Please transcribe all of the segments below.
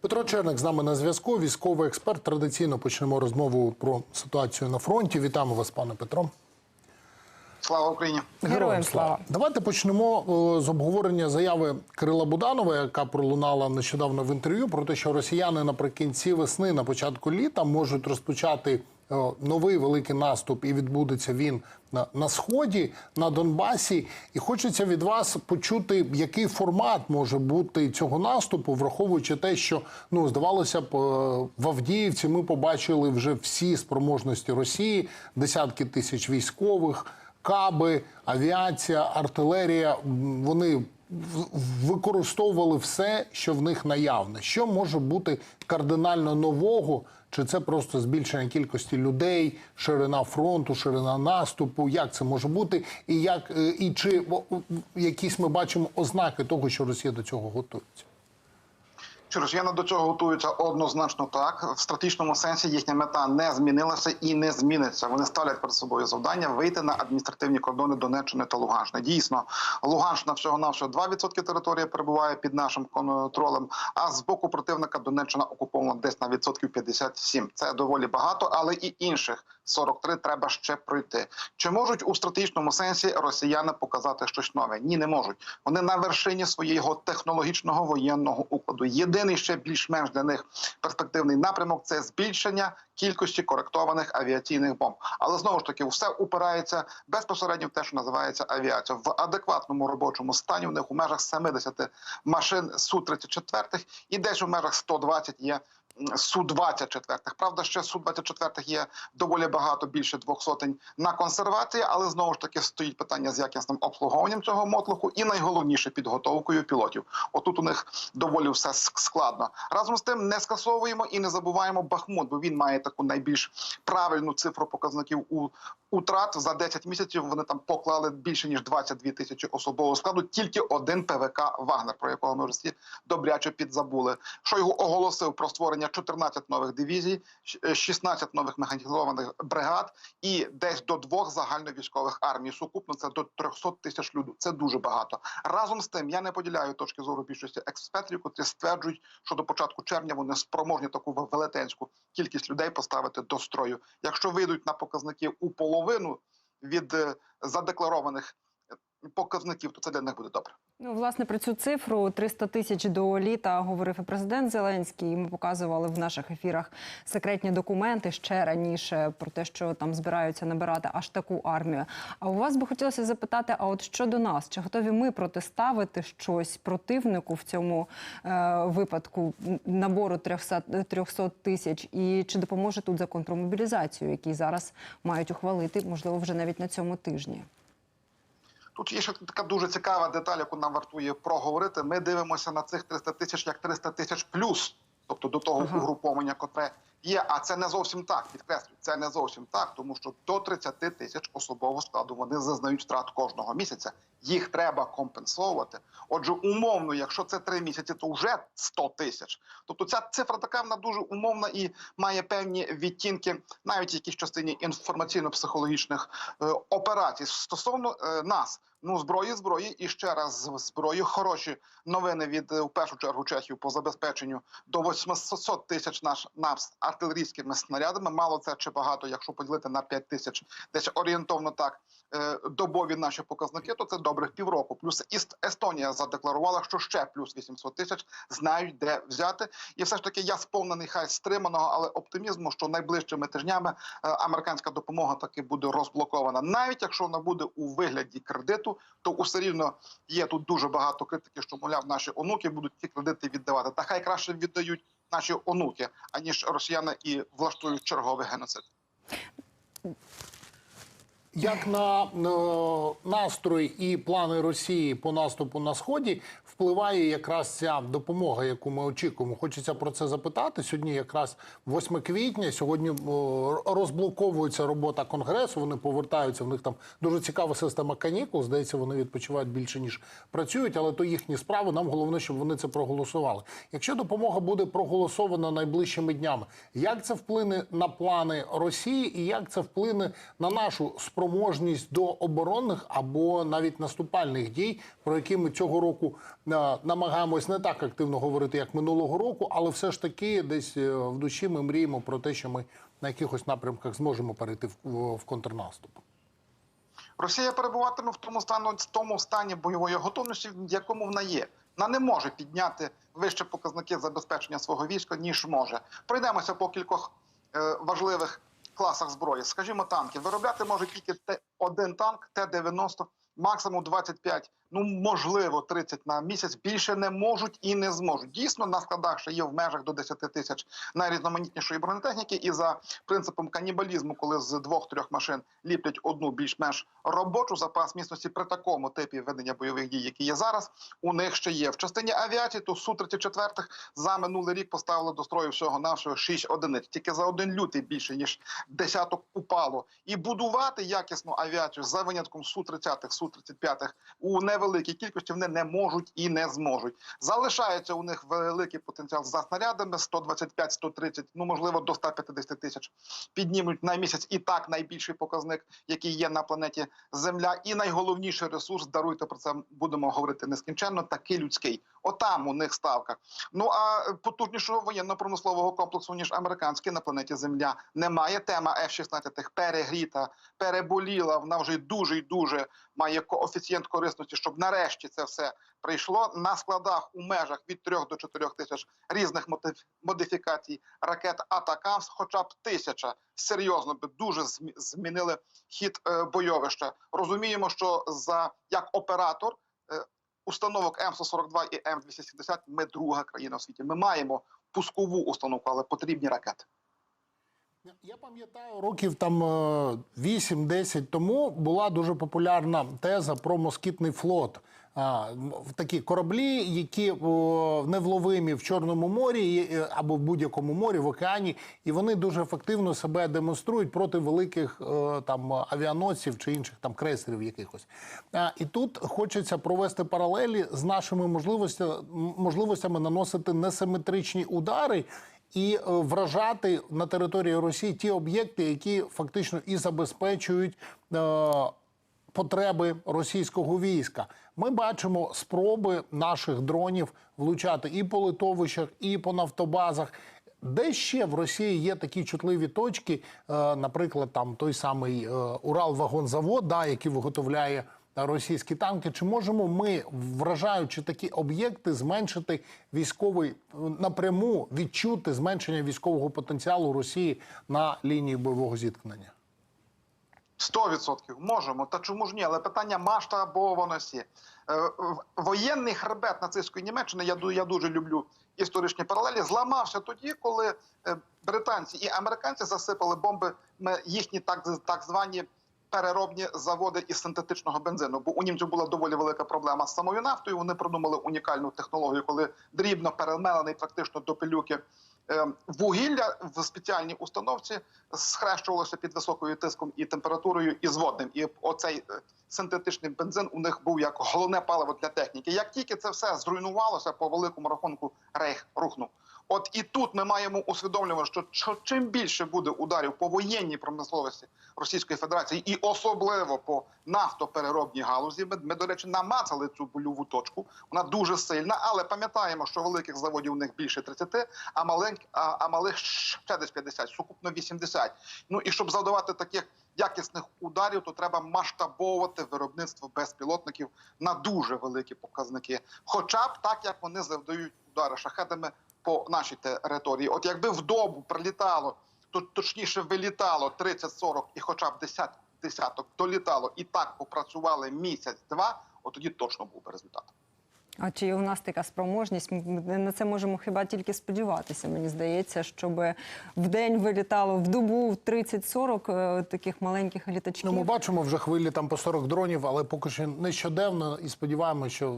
Петро Черник з нами на зв'язку. Військовий експерт. Традиційно почнемо розмову про ситуацію на фронті. Вітаємо вас, пане Петро. Слава Україні! Героям слава. Давайте почнемо е, з обговорення заяви Кирила Буданова, яка пролунала нещодавно в інтерв'ю, про те, що росіяни наприкінці весни, на початку літа, можуть розпочати новий великий наступ, і відбудеться він на, на сході, на Донбасі. І хочеться від вас почути, який формат може бути цього наступу, враховуючи те, що ну здавалося б, е, в Авдіївці ми побачили вже всі спроможності Росії, десятки тисяч військових каби, авіація, артилерія. Вони використовували все, що в них наявне. Що може бути кардинально нового? Чи це просто збільшення кількості людей, ширина фронту, ширина наступу? Як це може бути? І як е, і чи якісь ми бачимо ознаки того, що Росія до цього готується? Що росіяни до цього готуються однозначно так. В стратегічному сенсі їхня мета не змінилася і не зміниться. Вони ставлять перед собою завдання вийти на адміністративні кордони Донеччини та Луганщини. Дійсно, Луганщина всього навсього 2% території перебуває під нашим контролем. А з боку противника Донеччина окупована десь на відсотків 57. Це доволі багато, але і інших 43 треба ще пройти. Чи можуть у стратегічному сенсі росіяни показати щось нове? Ні, не можуть. Вони на вершині свого технологічного воєнного укладу. Єдиний ще більш-менш для них перспективний напрямок це збільшення кількості коректованих авіаційних бомб. Але знову ж таки, все упирається безпосередньо в те, що називається авіація в адекватному робочому стані. У них у межах 70 машин су 34 і десь у межах 120 є су 24 Правда, ще су 24 є доволі багато більше двох сотень на консервації, але знову ж таки стоїть питання з якісним обслуговуванням цього мотлуху, і найголовніше підготовкою пілотів. Отут у них доволі все складно. Разом з тим не скасовуємо і не забуваємо Бахмут, бо він має таку найбільш правильну цифру показників у утрат за 10 місяців. Вони там поклали більше ніж 22 тисячі особового складу. Тільки один ПВК Вагнер, про якого ми вже всі добряче підзабули. Шойгу оголосив про створення 14 нових дивізій, щ- 16 нових механізованих бригад і десь до двох загальновійськових армій. Сукупно це до 300 тисяч людей. Це дуже багато. Разом з тим, я не поділяю точки зору більшості експертів, котрі стверджують, що до початку червня вони спроможні таку велетенську кількість людей поставити до строю. Якщо вийдуть на показники у половину від е, задекларованих е, показників, то це для них буде добре. Ну, власне, про цю цифру 300 тисяч до літа говорив і президент Зеленський. Ми показували в наших ефірах секретні документи ще раніше про те, що там збираються набирати аж таку армію. А у вас би хотілося запитати: а от щодо нас, чи готові ми протиставити щось противнику в цьому е, випадку набору 300 300 тисяч? І чи допоможе тут закон про мобілізацію, який зараз мають ухвалити, можливо, вже навіть на цьому тижні? Тут є ще така дуже цікава деталь, яку нам вартує проговорити. Ми дивимося на цих 300 тисяч як 300 тисяч плюс, тобто до того угруповання, котре є. А це не зовсім так. Підкреслюю, це не зовсім так, тому що до 30 тисяч особового складу вони зазнають втрат кожного місяця. Їх треба компенсовувати. Отже, умовно, якщо це три місяці, то вже 100 тисяч. Тобто ця цифра така вона дуже умовна і має певні відтінки, навіть в якійсь частині інформаційно-психологічних е, операцій стосовно е, нас. Ну, зброї, зброї і ще раз зброї. Хороші новини від е, в першу чергу Чехів по забезпеченню до 800 тисяч наш нас артилерійськими снарядами. Мало це чи багато, якщо поділити на 5 тисяч, десь орієнтовно так добові наші показники, то це добрих півроку. Плюс Іст- Естонія задекларувала, що ще плюс 800 тисяч знають, де взяти. І все ж таки я сповнений хай стриманого, але оптимізму, що найближчими тижнями е, американська допомога таки буде розблокована. Навіть якщо вона буде у вигляді кредиту, то усе рівно є тут дуже багато критики, що мовляв, наші онуки будуть ці кредити віддавати. Та хай краще віддають наші онуки, аніж росіяни і влаштують черговий геноцид. Як на е, настрой і плани Росії по наступу на сході впливає якраз ця допомога, яку ми очікуємо? Хочеться про це запитати. Сьогодні якраз 8 квітня. Сьогодні розблоковується робота конгресу. Вони повертаються. В них там дуже цікава система канікул. Здається, вони відпочивають більше ніж працюють, але то їхні справи. Нам головне, щоб вони це проголосували. Якщо допомога буде проголосована найближчими днями, як це вплине на плани Росії і як це вплине на нашу спроможність до оборонних або навіть наступальних дій, про які ми цього року намагаємось не так активно говорити, як минулого року, але все ж таки десь е, в душі ми мріємо про те, що ми на якихось напрямках зможемо перейти в, контрнаступ. Росія перебуватиме в тому стану в тому стані бойової готовності, в якому вона є. Вона не може підняти вище показники забезпечення свого війська, ніж може. Пройдемося по кількох е, важливих класах зброї. Скажімо, танки виробляти може тільки Т- один танк, Т-90, максимум 25, ну можливо, 30 на місяць. Більше не можуть і не зможуть. Дійсно, на складах ще є в межах до 10 тисяч найрізноманітнішої бронетехніки, і за принципом канібалізму, коли з двох-трьох машин ліплять одну більш-менш робочу запас міцності при такому типі ведення бойових дій, які є зараз, у них ще є в частині авіації. То су 34 за минулий рік поставили до строю всього нашого 6 одиниць. Тільки за один лютий більше ніж десяток упало. І будувати якісну авіацію за винятком су 30 су 35 у невеликій кількості вони не можуть і не зможуть. Залишається у них великий потенціал за снарядами 125-130, ну можливо до 150 тисяч піднімуть на місяць. І так найбільший показник, який є на планеті Земля, і найголовніший ресурс. Даруйте про це будемо говорити нескінченно. Такий людський. Отам у них ставка. Ну а потужнішого воєнно-промислового комплексу ніж американський на планеті Земля немає. Тема F-16 перегріта, переболіла. Вона вже дуже й дуже має коефіцієнт корисності, щоб нарешті це все прийшло на складах у межах від 3 до 4 тисяч різних модифікацій ракет Атакамс, хоча б тисяча серйозно би дуже змі- змінили хід е, бойовища. Розуміємо, що за як оператор е, установок М142 і М270 ми друга країна в світі. Ми маємо пускову установку, але потрібні ракети. Я пам'ятаю, років там е, 8-10 тому була дуже популярна теза про москітний флот. Такі кораблі, які невловимі в Чорному морі е, або в будь-якому морі, в океані, і вони дуже ефективно себе демонструють проти великих е, там авіаносців чи інших там крейсерів якихось. І тут хочеться провести паралелі з нашими можливостями, можливостями наносити несиметричні удари і е, вражати на території Росії ті об'єкти, які фактично і забезпечують е, потреби російського війська. Ми бачимо спроби наших дронів влучати і по литовищах, і по нафтобазах. Де ще в Росії є такі чутливі точки, е, наприклад, там той самий Уралвагонзавод, да, який виготовляє російські танки. Чи можемо ми, вражаючи такі об'єкти, зменшити військовий напряму відчути зменшення військового потенціалу Росії на лінії бойового зіткнення? 100% можемо. Та чому ж ні? Але питання масштабованості. Е, Воєнний хребет нацистської Німеччини, я, я дуже люблю історичні паралелі, зламався тоді, коли е, британці і американці засипали бомби їхні так, так звані переробні заводи із синтетичного бензину. Бо у німців була доволі велика проблема з самою нафтою. Вони придумали унікальну технологію, коли дрібно перемелений практично до пилюки е, вугілля в спеціальній установці схрещувалося під високою тиском і температурою і з водним. І оцей е, синтетичний бензин у них був як головне паливо для техніки. Як тільки це все зруйнувалося по великому рахунку, рейх рухнув. От і тут ми маємо усвідомлювати, що чим більше буде ударів по воєнній промисловості Російської Федерації, і особливо по нафтопереробній галузі, ми, ми до речі, намацали цю больову точку. Вона дуже сильна, але пам'ятаємо, що великих заводів у них більше 30, а маленьких, а, а малих ще десь 50, сукупно 80. Ну і щоб завдавати таких якісних ударів, то треба масштабовувати виробництво безпілотників на дуже великі показники. Хоча б так, як вони завдають удари шахедами по нашій території. От якби в добу прилітало, то точніше вилітало 30-40 і хоча б 10 десяток долітало і так попрацювали місяць-два, от тоді точно був би результат. А чи є у нас така спроможність? Ми на це можемо хіба тільки сподіватися. Мені здається, щоб в день вилітало в добу 30-40 е, таких маленьких літачків. Ну, ми бачимо вже хвилі там по 40 дронів, але поки що не щоденно і сподіваємося, що,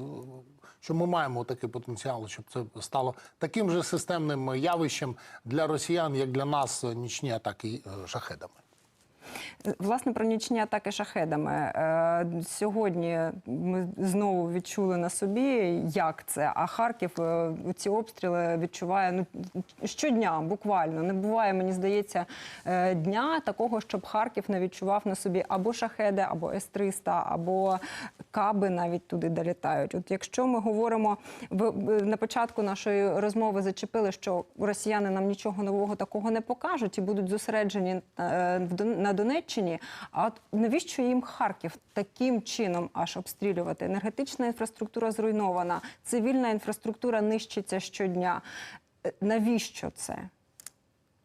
що ми маємо такий потенціал, щоб це стало таким же системним явищем для росіян, як для нас нічні атаки е, шахедами. Власне, про нічні атаки шахедами. Е, Сьогодні ми знову відчули на собі, як це. А Харків е, ці обстріли відчуває ну, щодня, буквально. Не буває, мені здається, е, дня такого, щоб Харків не відчував на собі або шахеди, або С-300, або каби навіть туди долітають. От якщо ми говоримо, на початку нашої розмови зачепили, що росіяни нам нічого нового такого не покажуть і будуть зосереджені Дон- на Донеччині. А от навіщо їм Харків таким чином аж обстрілювати? Енергетична інфраструктура зруйнована, цивільна інфраструктура нищиться щодня. Е, Навіщо це?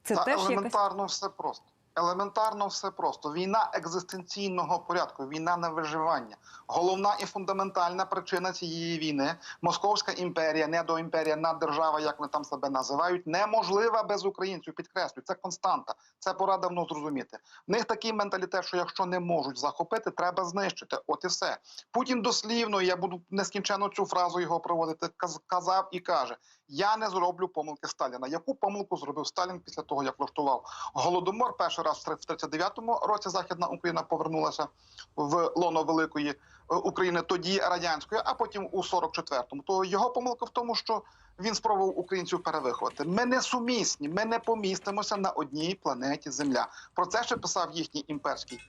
Це Та теж якась елементарно все просто. Елементарно все просто. Війна екзистенційного порядку, війна на виживання. Головна і фундаментальна причина цієї війни Московська імперія, недоімперія, наддержава, як вони там себе називають, неможлива без українців. Підкреслюю, це константа. Це пора давно зрозуміти. В них такий менталітет, що якщо не можуть захопити, треба знищити. От і все. Путін дослівно, я буду нескінченно цю фразу його проводити. каз- Казав і каже: Я не зроблю помилки Сталіна. Яку помилку зробив Сталін після того, як влаштував голодомор? Перший раз в 39-му році Західна Україна повернулася в лоно великої е, України, тоді радянської, а потім у 44-му. То його помилка в тому, що він спробував українців перевиховати. Ми не сумісні, ми не помістимося на одній планеті Земля. Про це ще писав їхній імперський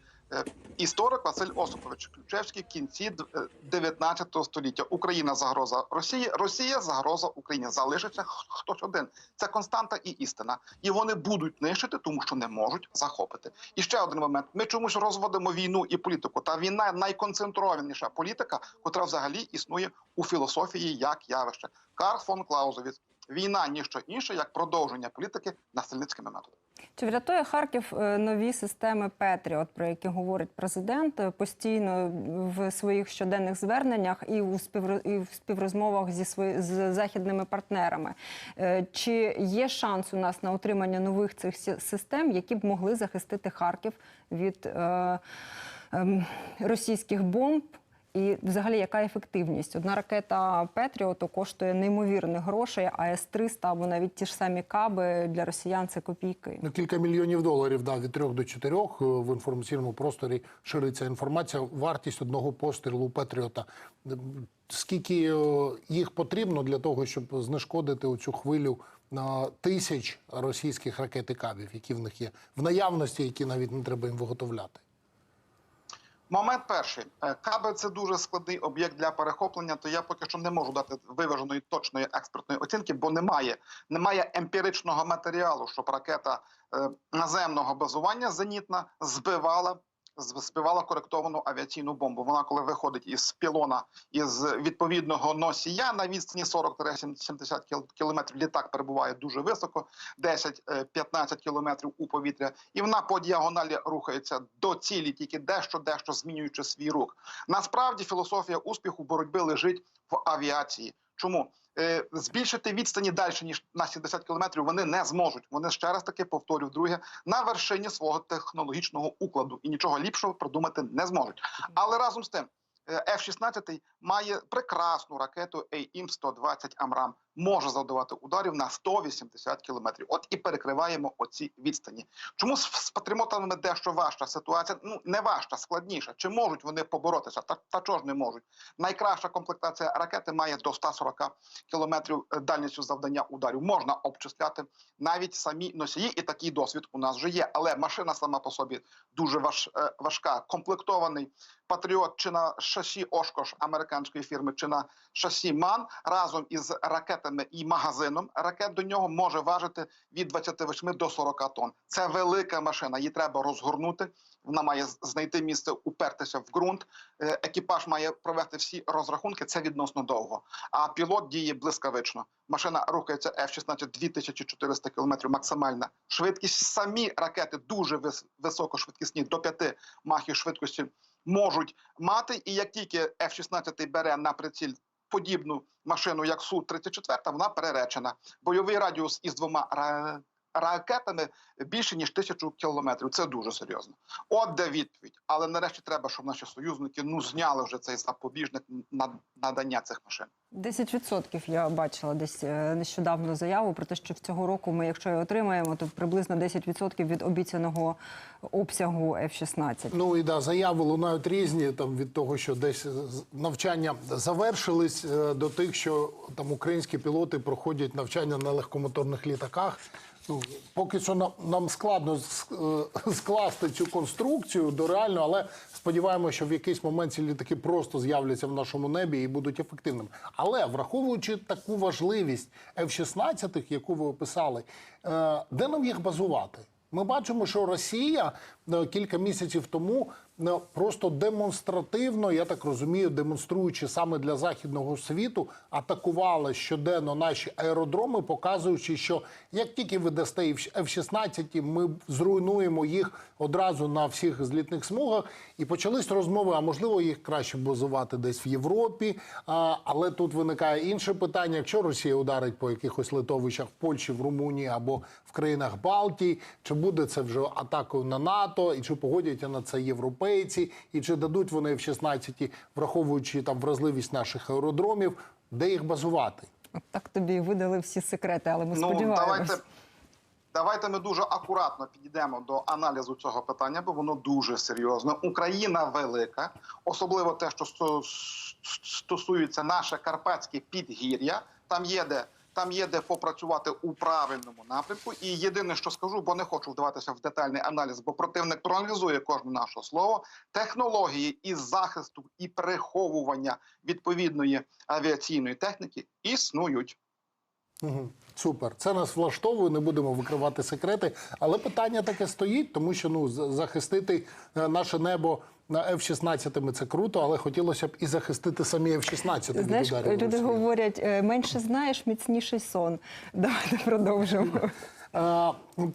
історик Василь Осипович Ключевський в кінці д- е, 19 століття. Україна загроза Росії, Росія загроза Україні. Залишиться хтось один. Це константа і істина. І вони будуть нищити, тому що не можуть захопити. І ще один момент: ми чомусь розводимо війну і політику. Та війна найконцентрованіша політика, котра взагалі існує у філософії як явище. Карл фон Клаузовіц. Війна ніщо інше, як продовження політики насильницькими методами. Чи врятує Харків е, нові системи Петріот, про які говорить президент е, постійно в своїх щоденних зверненнях і у співрозмовах зі свої... з західними партнерами? Е, Чи є шанс у нас на отримання нових цих систем, які б могли захистити Харків від е... ем, російських бомб? І взагалі, яка ефективність? Одна ракета Петріоту коштує неймовірних грошей, а С-300 або навіть ті ж самі каби для росіян це копійки. Ну, кілька мільйонів доларів да, від трьох до чотирьох Е, в інформаційному просторі шириться інформація. Вартість одного пострілу Петріота. Скільки е, їх потрібно для того, щоб знешкодити оцю хвилю на тисяч російських ракет і кабів, які в них є в наявності, які навіть не треба їм виготовляти. Момент перший. кабель це дуже складний об'єкт для перехоплення, то я поки що не можу дати виваженої точної експертної оцінки, бо немає, немає емпіричного матеріалу, щоб ракета е, наземного базування зенітна збивала. Збивала коректовану авіаційну бомбу. Вона, коли виходить із пілона із відповідного носія на відстані 40-70 кіл- кілометрів, літак перебуває дуже високо, 10-15 кілометрів у повітря, і вона по діагоналі рухається до цілі, тільки дещо дещо змінюючи свій рух. Насправді філософія успіху боротьби лежить в авіації. Чому? Е, збільшити відстані далі ніж на 70 кілометрів вони не зможуть. Вони ще раз таки повторю вдруге на вершині свого технологічного укладу і нічого ліпшого придумати не зможуть. Але разом з тим. е, F-16 має прекрасну ракету AIM-120 Амрам, може завдавати ударів на 180 кілометрів. От і перекриваємо оці відстані. Чому з, патріотами дещо важча ситуація? Ну не важча, складніша. Чи можуть вони поборотися? Та, та чого ж не можуть? Найкраща комплектація ракети має до 140 кілометрів е, дальністю завдання ударів. Можна обчисляти навіть самі носії, і такий досвід у нас вже є. Але машина сама по собі дуже важ, е, важка. Комплектований патріот чи на шасі Ошкош американської фірми, чи на шасі МАН разом із ракетами і магазином ракет до нього може важити від 28 до 40 тонн. Це велика машина. Її треба розгорнути. Вона має знайти місце, упертися в ґрунт. Е, Екіпаж має провести всі розрахунки. Це відносно довго. А пілот діє блискавично. Машина рухається F-16 2400 км максимальна швидкість. Самі ракети дуже вис- високошвидкісні до 5 махів швидкості можуть мати. І як тільки F-16 бере на приціль подібну машину, як Су-34, вона переречена. Бойовий радіус із двома ракетами більше ніж тисячу кілометрів. Це дуже серйозно. От де відповідь. Але нарешті треба, щоб наші союзники ну зняли вже цей запобіжник на надання цих машин. 10% я бачила десь е, нещодавно заяву про те, що в цього року ми, якщо і отримаємо, то приблизно 10% від обіцяного обсягу F-16. Ну і да, заяви лунають різні там від того, що десь навчання завершились е, до тих, що там українські пілоти проходять навчання на легкомоторних літаках. Поки що нам, нам складно е, скласти цю конструкцію до реально, але сподіваємося, що в якийсь момент ці літаки просто з'являться в нашому небі і будуть ефективними. Але враховуючи таку важливість F-16, яку ви описали, е, де нам їх базувати? Ми бачимо, що Росія е, кілька місяців тому просто демонстративно, я так розумію, демонструючи саме для західного світу, атакувала щоденно наші аеродроми, показуючи, що як тільки ви дасте F-16, ми зруйнуємо їх одразу на всіх злітних смугах. І почались розмови. А можливо, їх краще базувати десь в Європі. А, але тут виникає інше питання: якщо Росія ударить по якихось литовищах в Польщі, в Румунії або в країнах Балтії, чи буде це вже атакою на НАТО, і чи погодяться на це європейці, і чи дадуть вони в 16 враховуючи там вразливість наших аеродромів, де їх базувати? От так тобі видали всі секрети, але ми Ну сподіваємось. давайте. Давайте ми дуже акуратно підійдемо до аналізу цього питання, бо воно дуже серйозне. Україна велика, особливо те, що сто- стосується наше карпатське підгір'я. Там є де там є де попрацювати у правильному напрямку. І єдине, що скажу, бо не хочу вдаватися в детальний аналіз, бо противник проаналізує кожне наше слово. Технології із захисту і приховування відповідної авіаційної техніки існують. Угу. Супер, це нас влаштовує. Не будемо викривати секрети. Але питання таке стоїть, тому що ну захистити е, наше небо на F-16 це круто, але хотілося б і захистити самі F-16 Знаєш, люди Росії. говорять, е, менше знаєш, міцніший сон. Давайте продовжимо.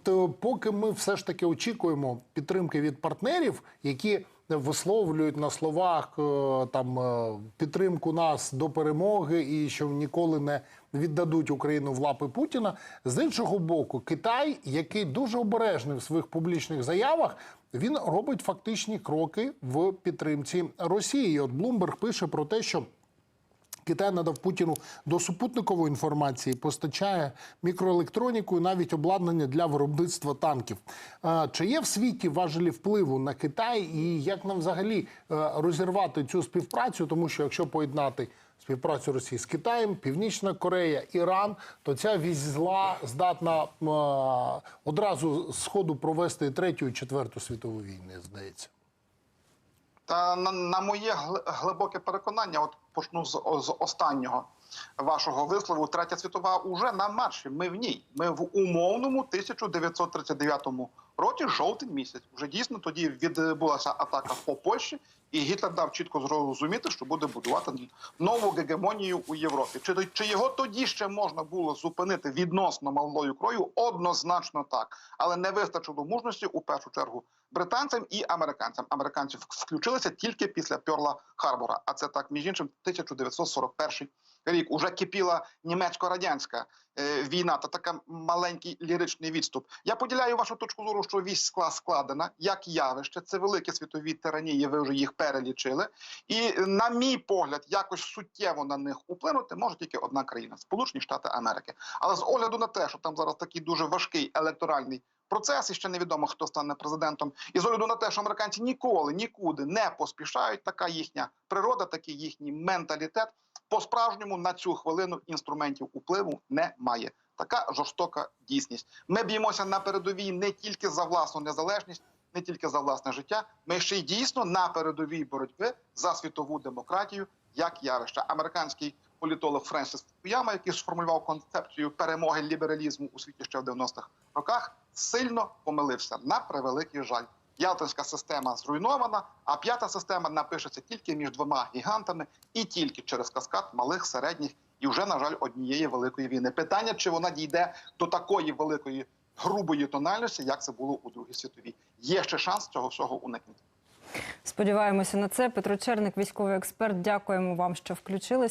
То поки ми все ж таки очікуємо підтримки від партнерів, які висловлюють на словах е, там е, підтримку нас до перемоги і що ніколи не віддадуть Україну в лапи Путіна. З іншого боку, Китай, який дуже обережний в своїх публічних заявах, він робить фактичні кроки в підтримці Росії. От Блумберг пише про те, що. Китай надав Путіну до супутникової інформації, постачає мікроелектроніку і навіть обладнання для виробництва танків. Е, Чи є в світі важелі впливу на Китай, і як нам взагалі е, розірвати цю співпрацю? Тому що якщо поєднати співпрацю Росії з Китаєм, Північна Корея, Іран, то ця вісь зла здатна е, одразу з сходу провести третю і четверту світову війни, здається. Та на, на моє гл- глибоке переконання, от почну з, з останнього вашого вислову. Третя світова уже на марші. Ми в ній. Ми в умовному 1939 році, жовтень місяць. Вже дійсно тоді відбулася атака по Польщі, і Гітлер дав чітко зрозуміти, що буде будувати нову гегемонію у Європі. Чи, чи його тоді ще можна було зупинити відносно малою крою? Однозначно так, але не вистачило мужності у першу чергу британцям і американцям. Американці включилися тільки після Пьорла Харбора. А це так між іншим 1941 рік. Уже кипіла німецько-радянська е, війна та така маленький ліричний відступ. Я поділяю вашу точку зору, що вісь скла складена як явище. Це великі світові тиранії. Ви вже їх перелічили. І на мій погляд, якось суттєво на них вплинути може тільки одна країна Сполучені Штати Америки. Але з огляду на те, що там зараз такий дуже важкий електоральний процес, і ще невідомо хто стане президентом. І з огляду на те, що американці ніколи нікуди не поспішають, така їхня природа, такий їхній менталітет. По справжньому на цю хвилину інструментів впливу немає. Така жорстока дійсність. Ми б'ємося на передовій не тільки за власну незалежність, не тільки за власне життя. Ми ще й дійсно на передовій боротьби за світову демократію як явище. Американський політолог Френсіс Фукуяма, який сформулював концепцію перемоги лібералізму у світі ще в 90-х роках, сильно помилився на превеликий жаль. Ялтинська система зруйнована, а п'ята система напишеться тільки між двома гігантами і тільки через каскад малих, середніх і вже, на жаль, однієї великої війни. Питання, чи вона дійде до такої великої грубої тональності, як це було у Другій світовій. Є ще шанс цього всього уникнути. Сподіваємося на це. Петро Черник, військовий експерт. Дякуємо вам, що включились.